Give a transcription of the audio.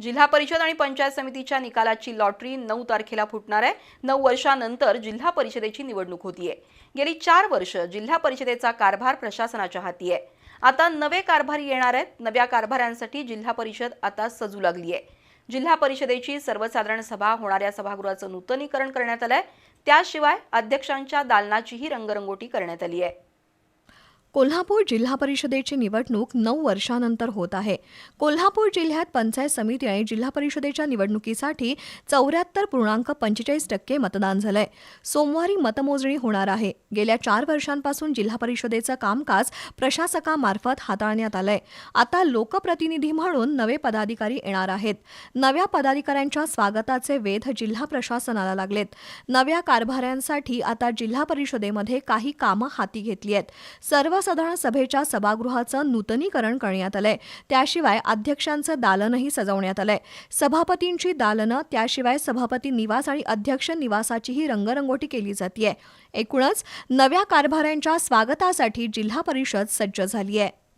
जिल्हा परिषद आणि पंचायत समितीच्या निकालाची लॉटरी नऊ तारखेला फुटणार आहे. नऊ वर्षानंतर जिल्हा परिषदेची निवडणूक होतीये. गेली चार वर्ष जिल्हा परिषदेचा कारभार प्रशासनाच्या हाती आहे. आता नवे कारभारी येणार आहेत. नव्या कारभाऱ्यांसाठी जिल्हा परिषद आता सजू लागली आहे जिल्हा परिषदेची सर्वसाधारण सभा होणाऱ्या सभागृहाचं नूतनीकरण करण्यात आलंय. त्याशिवाय अध्यक्षांच्या दालनाचीही रंगरंगोटी करण्यात आली आहे कोल्हापूर जिल्हा परिषदेची निवडणूक नऊ वर्षानंतर होत आहे. कोल्हापूर जिल्ह्यात पंचायत समिती आणि जिल्हा परिषदेच्या निवडणुकीसाठी चौऱ्याहत्तर पूर्णांक पंचेचाळीस टक्के मतदान झालंय. सोमवारी मतमोजणी होणार आहे. गेल्या चार वर्षांपासून जिल्हा परिषदेचं कामकाज प्रशासकामार्फत हाताळण्यात आलंय. आता लोकप्रतिनिधी म्हणून नवे पदाधिकारी येणार आहेत. नव्या पदाधिकाऱ्यांच्या स्वागताचे वेध जिल्हा प्रशासनाला लागलेत. नव्या कारभाऱ्यांसाठी आता जिल्हा परिषदेमध्ये काही कामं हाती घेतली आहेत. सर्व सर्वसाधारण सभेच्या सभागृहाचं नूतनीकरण करण्यात आलंय. त्याशिवाय अध्यक्षांचं दालनही सजवण्यात आलंय. सभापतींची दालनं त्याशिवाय सभापती निवास आणि अध्यक्ष निवासाचीही रंगरंगोटी केली जातीय. एकूणच नव्या कारभाऱ्यांच्या स्वागतासाठी जिल्हा परिषद सज्ज झाली आहे